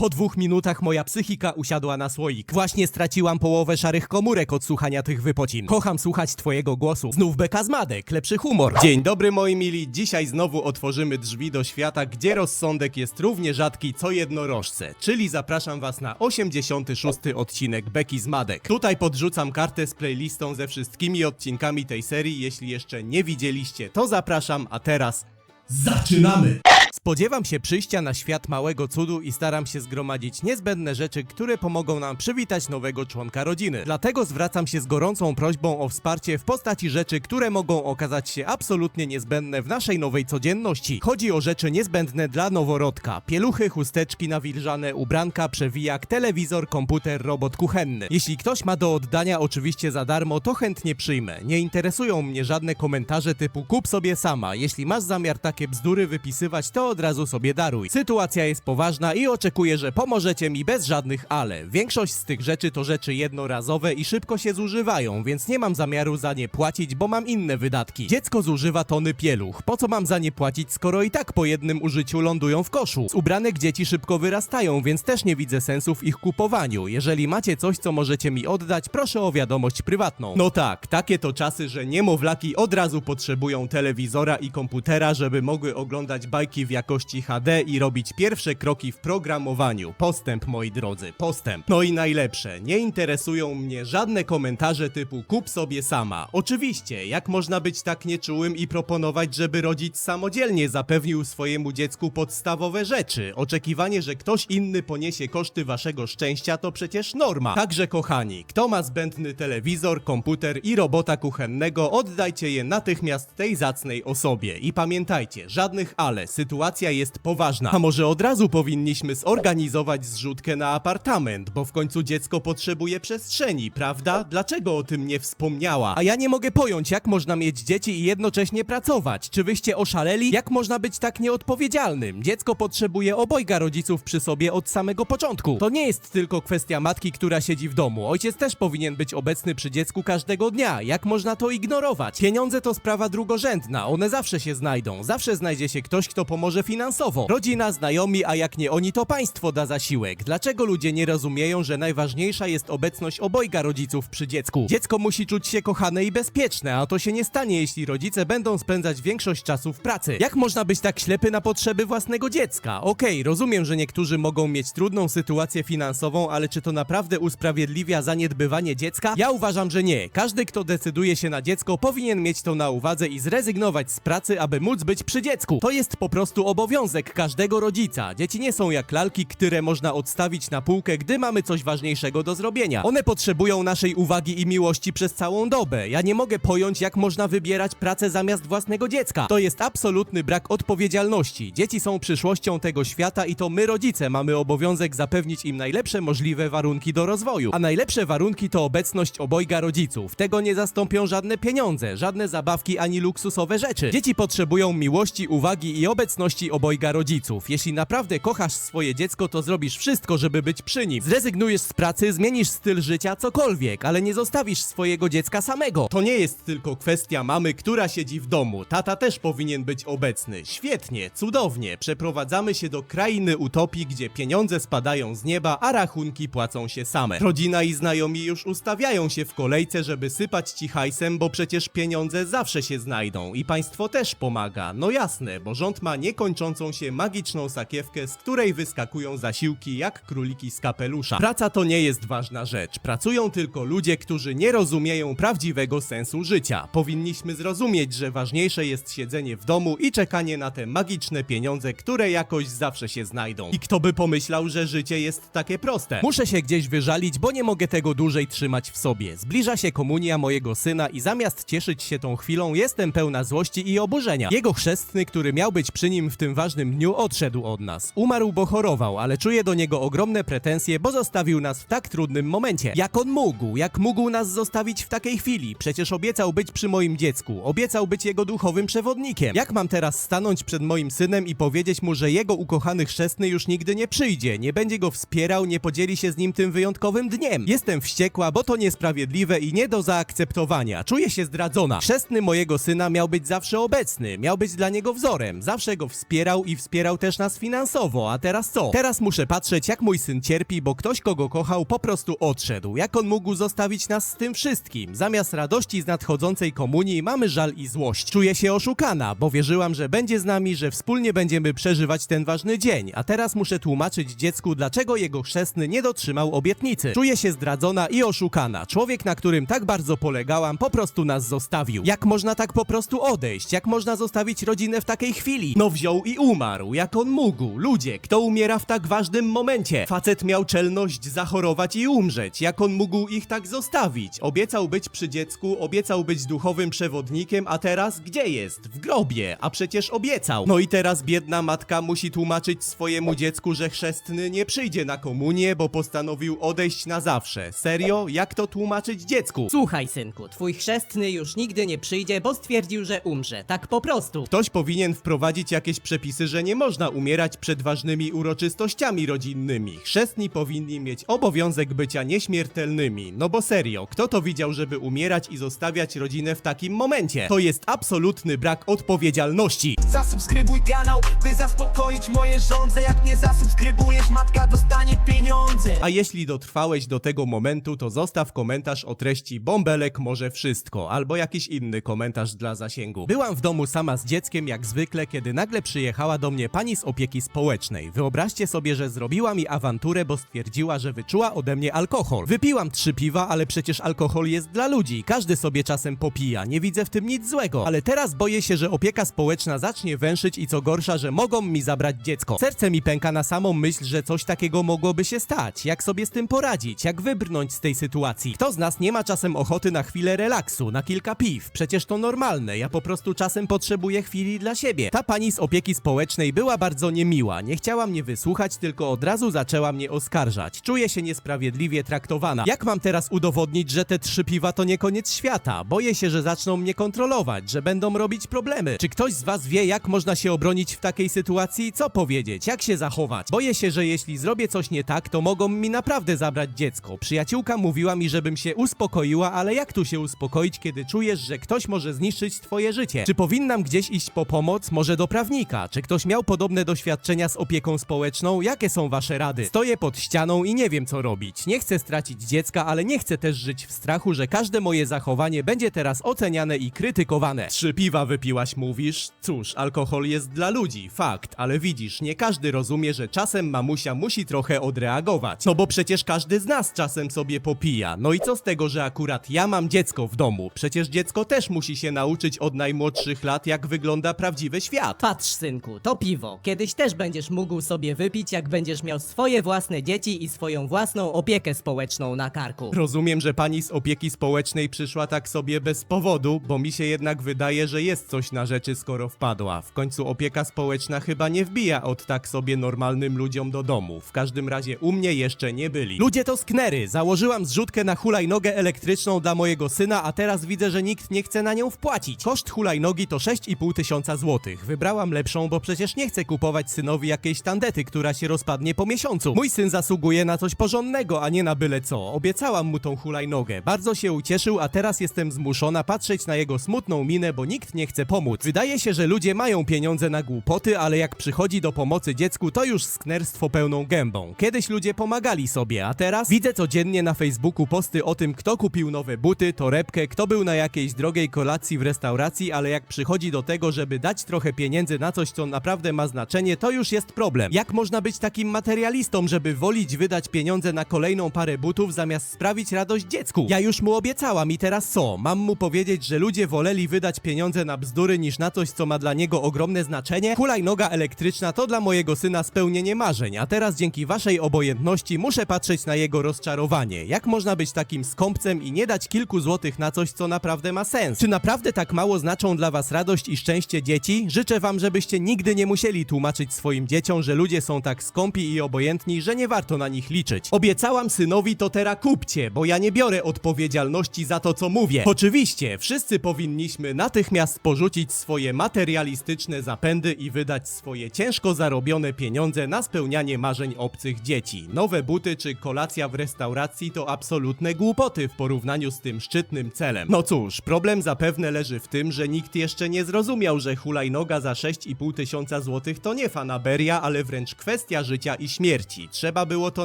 Po dwóch minutach moja psychika usiadła na słoik. Właśnie straciłam połowę szarych komórek od słuchania tych wypocin. Kocham słuchać twojego głosu. Znów beka z madek, lepszy humor. Dzień dobry moi mili, dzisiaj znowu otworzymy drzwi do świata, gdzie rozsądek jest równie rzadki co jednorożce. Czyli zapraszam was na 86 odcinek Beki z Madek. Tutaj podrzucam kartę z playlistą ze wszystkimi odcinkami tej serii. Jeśli jeszcze nie widzieliście, to zapraszam, a teraz Zaczynamy! Spodziewam się przyjścia na świat małego cudu i staram się zgromadzić niezbędne rzeczy, które pomogą nam przywitać nowego członka rodziny. Dlatego zwracam się z gorącą prośbą o wsparcie w postaci rzeczy, które mogą okazać się absolutnie niezbędne w naszej nowej codzienności. Chodzi o rzeczy niezbędne dla noworodka. Pieluchy, chusteczki nawilżane, ubranka, przewijak, telewizor, komputer, robot kuchenny. Jeśli ktoś ma do oddania oczywiście za darmo, to chętnie przyjmę. Nie interesują mnie żadne komentarze typu kup sobie sama. Jeśli masz zamiar takie bzdury wypisywać, to od razu sobie daruj. Sytuacja jest poważna i oczekuję, że pomożecie mi bez żadnych ale. Większość z tych rzeczy to rzeczy jednorazowe i szybko się zużywają, więc nie mam zamiaru za nie płacić, bo mam inne wydatki. Dziecko zużywa tony pieluch. Po co mam za nie płacić, skoro i tak po jednym użyciu lądują w koszu? Z ubranek dzieci szybko wyrastają, więc też nie widzę sensu w ich kupowaniu. Jeżeli macie coś, co możecie mi oddać, proszę o wiadomość prywatną. No tak, takie to czasy, że niemowlaki od razu potrzebują telewizora i komputera, żeby mogły oglądać bajki w jakości HD i robić pierwsze kroki w programowaniu. Postęp, moi drodzy, postęp. No i najlepsze, nie interesują mnie żadne komentarze typu kup sobie sama. Oczywiście, jak można być tak nieczułym i proponować, żeby rodzic samodzielnie zapewnił swojemu dziecku podstawowe rzeczy. Oczekiwanie, że ktoś inny poniesie koszty waszego szczęścia to przecież norma. Także kochani, kto ma zbędny telewizor, komputer i robota kuchennego, oddajcie je natychmiast tej zacnej osobie. I pamiętajcie, żadnych ale, sytuacja jest poważna. A może od razu powinniśmy zorganizować zrzutkę na apartament, bo w końcu dziecko potrzebuje przestrzeni, prawda? Dlaczego o tym nie wspomniała? A ja nie mogę pojąć, jak można mieć dzieci i jednocześnie pracować. Czy wyście oszaleli? Jak można być tak nieodpowiedzialnym? Dziecko potrzebuje obojga rodziców przy sobie od samego początku. To nie jest tylko kwestia matki, która siedzi w domu. Ojciec też powinien być obecny przy dziecku każdego dnia. Jak można to ignorować? Pieniądze to sprawa drugorzędna. One zawsze się znajdą. Zawsze znajdzie się ktoś, kto pomoże finansowo. Rodzina, znajomi, a jak nie oni, to państwo da zasiłek. Dlaczego ludzie nie rozumieją, że najważniejsza jest obecność obojga rodziców przy dziecku? Dziecko musi czuć się kochane i bezpieczne, a to się nie stanie, jeśli rodzice będą spędzać większość czasu w pracy. Jak można być tak ślepy na potrzeby własnego dziecka? Okej, rozumiem, że niektórzy mogą mieć trudną sytuację finansową, ale czy to naprawdę usprawiedliwia zaniedbywanie dziecka? Ja uważam, że nie. Każdy, kto decyduje się na dziecko, powinien mieć to na uwadze i zrezygnować z pracy, aby móc być przy dziecku. To jest po prostu obowiązek każdego rodzica. Dzieci nie są jak lalki, które można odstawić na półkę, gdy mamy coś ważniejszego do zrobienia. One potrzebują naszej uwagi i miłości przez całą dobę. Ja nie mogę pojąć, jak można wybierać pracę zamiast własnego dziecka. To jest absolutny brak odpowiedzialności. Dzieci są przyszłością tego świata i to my, rodzice, mamy obowiązek zapewnić im najlepsze możliwe warunki do rozwoju. A najlepsze warunki to obecność obojga rodziców. Tego nie zastąpią żadne pieniądze, żadne zabawki ani luksusowe rzeczy. Dzieci potrzebują miłości, uwagi i obecności obojga rodziców. Jeśli naprawdę kochasz swoje dziecko, to zrobisz wszystko, żeby być przy nim. Zrezygnujesz z pracy, zmienisz styl życia, cokolwiek, ale nie zostawisz swojego dziecka samego. To nie jest tylko kwestia mamy, która siedzi w domu. Tata też powinien być obecny. Świetnie, cudownie. Przeprowadzamy się do krainy utopii, gdzie pieniądze spadają z nieba, a rachunki płacą się same. Rodzina i znajomi już ustawiają się w kolejce, żeby sypać ci hajsem, bo przecież pieniądze zawsze się znajdą i państwo też pomaga. No jasne, bo rząd ma niekończącą się magiczną sakiewkę, z której wyskakują zasiłki jak króliki z kapelusza. Praca to nie jest ważna rzecz. Pracują tylko ludzie, którzy nie rozumieją prawdziwego sensu życia. Powinniśmy zrozumieć, że ważniejsze jest siedzenie w domu i czekanie na te magiczne pieniądze, które jakoś zawsze się znajdą. I kto by pomyślał, że życie jest takie proste? Muszę się gdzieś wyżalić, bo nie mogę tego dłużej trzymać w sobie. Zbliża się komunia mojego syna i zamiast cieszyć się tą chwilą, jestem pełna złości i oburzenia. Jego chrzestny, który miał być przy nim w tym ważnym dniu, odszedł od nas. Umarł, bo chorował, ale czuję do niego ogromne pretensje, bo zostawił nas w tak trudnym momencie. Jak on mógł? Jak mógł nas zostawić w takiej chwili? Przecież obiecał być przy moim dziecku. Obiecał być jego duchowym przewodnikiem. Jak mam teraz stanąć przed moim synem i powiedzieć mu, że jego ukochany chrzestny już nigdy nie przyjdzie, nie będzie go wspierał, nie podzieli się z nim tym wyjątkowym dniem? Jestem wściekła, bo to niesprawiedliwe i nie do zaakceptowania. Czuję się zdradzona. Chrzestny mojego syna miał być zawsze obecny, miał być dla niego wzorem. Zawsze go wspierał i wspierał też nas finansowo, a teraz co? Teraz muszę patrzeć jak mój syn cierpi, bo ktoś kogo kochał po prostu odszedł. Jak on mógł zostawić nas z tym wszystkim? Zamiast radości z nadchodzącej komunii mamy żal i złość. Czuję się oszukana, bo wierzyłam, że będzie z nami, że wspólnie będziemy przeżywać ten ważny dzień, a teraz muszę tłumaczyć dziecku, dlaczego jego chrzestny nie dotrzymał obietnicy. Czuję się zdradzona i oszukana. Człowiek, na którym tak bardzo polegałam, po prostu nas zostawił. Jak można tak po prostu odejść? Jak można zostawić rodzinę w takiej chwili? No wziął i umarł. Jak on mógł? Ludzie, kto umiera w tak ważnym momencie? Facet miał czelność zachorować i umrzeć. Jak on mógł ich tak zostawić? Obiecał być przy dziecku, obiecał być duchowym przewodnikiem, a teraz gdzie jest? W grobie, a przecież obiecał. No i teraz biedna matka musi tłumaczyć swojemu dziecku, że chrzestny nie przyjdzie na komunię, bo postanowił odejść na zawsze. Serio? Jak to tłumaczyć dziecku? Słuchaj, synku, twój chrzestny już nigdy nie przyjdzie, bo stwierdził, że umrze. Tak po prostu. Ktoś powinien wprowadzić jakieś przepisy, że nie można umierać przed ważnymi uroczystościami rodzinnymi. Chrzestni powinni mieć obowiązek bycia nieśmiertelnymi. No bo serio, kto to widział, żeby umierać i zostawiać rodzinę w takim momencie? To jest absolutny brak odpowiedzialności. Zasubskrybuj kanał, by zaspokoić moje żądze Jak nie zasubskrybujesz, matka dostanie pieniądze A jeśli dotrwałeś do tego momentu, to zostaw komentarz o treści Bąbelek może wszystko, albo jakiś inny komentarz dla zasięgu. Byłam w domu sama z dzieckiem jak zwykle, kiedy nagle przyjechała do mnie pani z opieki społecznej. Wyobraźcie sobie, że zrobiła mi awanturę, bo stwierdziła, że wyczuła ode mnie alkohol. Wypiłam trzy piwa, ale przecież alkohol jest dla ludzi. Każdy sobie czasem popija, nie widzę w tym nic złego. Ale teraz boję się, że opieka społeczna zacznie węszyć i co gorsza, że mogą mi zabrać dziecko. Serce mi pęka na samą myśl, że coś takiego mogłoby się stać. Jak sobie z tym poradzić? Jak wybrnąć z tej sytuacji? Kto z nas nie ma czasem ochoty na chwilę relaksu, na kilka piw? Przecież to normalne. Ja po prostu czasem potrzebuję chwili dla siebie. Ta pani z opieki społecznej była bardzo niemiła. Nie chciała mnie wysłuchać, tylko od razu zaczęła mnie oskarżać. Czuję się niesprawiedliwie traktowana. Jak mam teraz udowodnić, że te trzy piwa to nie koniec świata? Boję się, że zaczną mnie kontrolować, że będą robić problemy. Czy ktoś z was wie, jak można się obronić w takiej sytuacji? Co powiedzieć? Jak się zachować? Boję się, że jeśli zrobię coś nie tak, to mogą mi naprawdę zabrać dziecko. Przyjaciółka mówiła mi, żebym się uspokoiła, ale jak tu się uspokoić, kiedy czujesz, że ktoś może zniszczyć twoje życie? Czy powinnam gdzieś iść po pomoc? Może do prawnika? Czy ktoś miał podobne doświadczenia z opieką społeczną? Jakie są wasze rady? Stoję pod ścianą i nie wiem co robić. Nie chcę stracić dziecka, ale nie chcę też żyć w strachu, że każde moje zachowanie będzie teraz oceniane i krytykowane. Trzy piwa wypiłaś, mówisz? Cóż, alkohol jest dla ludzi, fakt, ale widzisz, nie każdy rozumie, że czasem mamusia musi trochę odreagować. No bo przecież każdy z nas czasem sobie popija. No i co z tego, że akurat ja mam dziecko w domu? Przecież dziecko też musi się nauczyć od najmłodszych lat, jak wygląda prawdziwy świat. Patrz, synku, to piwo. Kiedyś też będziesz mógł sobie wypić, jak będziesz miał swoje własne dzieci i swoją własną opiekę społeczną na karku. Rozumiem, że pani z opieki społecznej przyszła tak sobie bez powodu, bo mi się jednak wydaje, że jest coś na rzeczy, skoro wpadła. W końcu opieka społeczna chyba nie wbija od tak sobie normalnym ludziom do domu. W każdym razie u mnie jeszcze nie byli. Ludzie to sknery. Założyłam zrzutkę na hulajnogę elektryczną dla mojego syna, a teraz widzę, że nikt nie chce na nią wpłacić. Koszt hulajnogi to 6,5 tysiąca złotych. Wybrałam lepszą, bo przecież nie chcę kupować synowi jakiejś tandety, która się rozpadnie po miesiącu. Mój syn zasługuje na coś porządnego, a nie na byle co. Obiecałam mu tą hulajnogę. Bardzo się ucieszył, a teraz jestem zmuszona patrzeć na jego smutną minę, bo nikt nie chce pomóc. Wydaje się, że ludzie mają pieniądze na głupoty, ale jak przychodzi do pomocy dziecku, to już sknerstwo pełną gębą. Kiedyś ludzie pomagali sobie, a teraz widzę codziennie na Facebooku posty o tym, kto kupił nowe buty, torebkę, kto był na jakiejś drogiej kolacji w restauracji, ale jak przychodzi do tego, żeby dać trochę pieniędzy na coś, co naprawdę ma znaczenie, to już jest problem. Jak można być takim materialistą, żeby wolić wydać pieniądze na kolejną parę butów, zamiast sprawić radość dziecku? Ja już mu obiecałam i teraz co? Mam mu powiedzieć, że ludzie woleli wydać pieniądze na bzdury niż na coś, co ma dla niego ogromne znaczenie? Hulajnoga elektryczna to dla mojego syna spełnienie marzeń, a teraz dzięki waszej obojętności muszę patrzeć na jego rozczarowanie. Jak można być takim skąpcem i nie dać kilku złotych na coś, co naprawdę ma sens? Czy naprawdę tak mało znaczą dla was radość i szczęście dzieci? Życzę wam, żebyście nigdy nie musieli tłumaczyć swoim dzieciom, że ludzie są tak skąpi i obojętni, że nie warto na nich liczyć. Obiecałam synowi to teraz kupcie, bo ja nie biorę odpowiedzialności za to, co mówię. Oczywiście, wszyscy powinniśmy natychmiast porzucić swoje materialistyczne zapędy i wydać swoje ciężko zarobione pieniądze na spełnianie marzeń obcych dzieci. Nowe buty czy kolacja w restauracji to absolutne głupoty w porównaniu z tym szczytnym celem. No cóż, problem zapewne leży w tym, że nikt jeszcze nie zrozumiał, że hulajnoga za 6 6,5 tysiąca złotych to nie fanaberia, ale wręcz kwestia życia i śmierci. Trzeba było to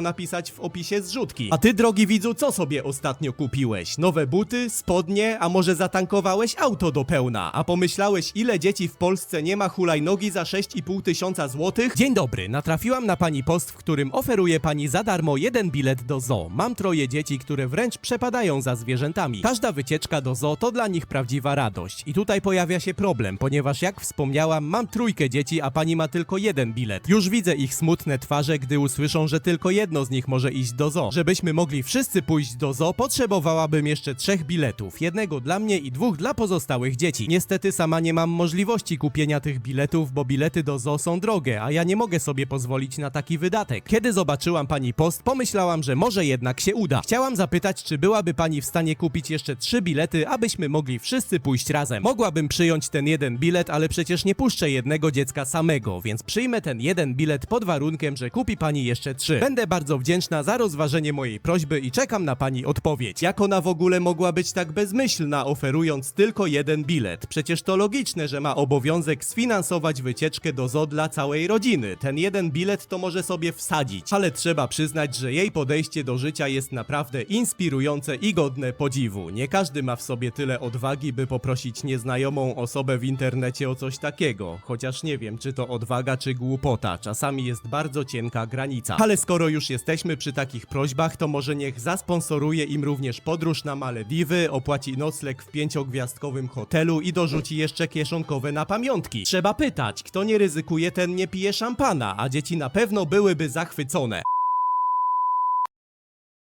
napisać w opisie zrzutki. A ty, drogi widzu, co sobie ostatnio kupiłeś? Nowe buty, spodnie, a może zatankowałeś auto do pełna? A pomyślałeś, ile dzieci w Polsce nie ma hulajnogi za 6,5 tysiąca złotych? Dzień dobry, natrafiłam na pani post, w którym oferuje pani za darmo jeden bilet do zoo. Mam troje dzieci, które wręcz przepadają za zwierzętami. Każda wycieczka do zoo to dla nich prawdziwa radość. I tutaj pojawia się problem, ponieważ jak wspomniałam, trójkę dzieci, a pani ma tylko jeden bilet. Już widzę ich smutne twarze, gdy usłyszą, że tylko jedno z nich może iść do zoo. Żebyśmy mogli wszyscy pójść do zoo, potrzebowałabym jeszcze trzech biletów. Jednego dla mnie i dwóch dla pozostałych dzieci. Niestety sama nie mam możliwości kupienia tych biletów, bo bilety do zoo są drogie, a ja nie mogę sobie pozwolić na taki wydatek. Kiedy zobaczyłam pani post, pomyślałam, że może jednak się uda. Chciałam zapytać, czy byłaby pani w stanie kupić jeszcze trzy bilety, abyśmy mogli wszyscy pójść razem. Mogłabym przyjąć ten jeden bilet, ale przecież nie puszczę jednego dziecka samego, więc przyjmę ten jeden bilet pod warunkiem, że kupi pani jeszcze trzy. Będę bardzo wdzięczna za rozważenie mojej prośby i czekam na pani odpowiedź. Jak ona w ogóle mogła być tak bezmyślna, oferując tylko jeden bilet? Przecież to logiczne, że ma obowiązek sfinansować wycieczkę do zoo dla całej rodziny. Ten jeden bilet to może sobie wsadzić, ale trzeba przyznać, że jej podejście do życia jest naprawdę inspirujące i godne podziwu. Nie każdy ma w sobie tyle odwagi, by poprosić nieznajomą osobę w internecie o coś takiego. Chociaż nie wiem, czy to odwaga, czy głupota. Czasami jest bardzo cienka granica. Ale skoro już jesteśmy przy takich prośbach, to może niech zasponsoruje im również podróż na Malediwy, opłaci nocleg w pięciogwiazdkowym hotelu i dorzuci jeszcze kieszonkowe na pamiątki. Trzeba pytać, kto nie ryzykuje, ten nie pije szampana, a dzieci na pewno byłyby zachwycone.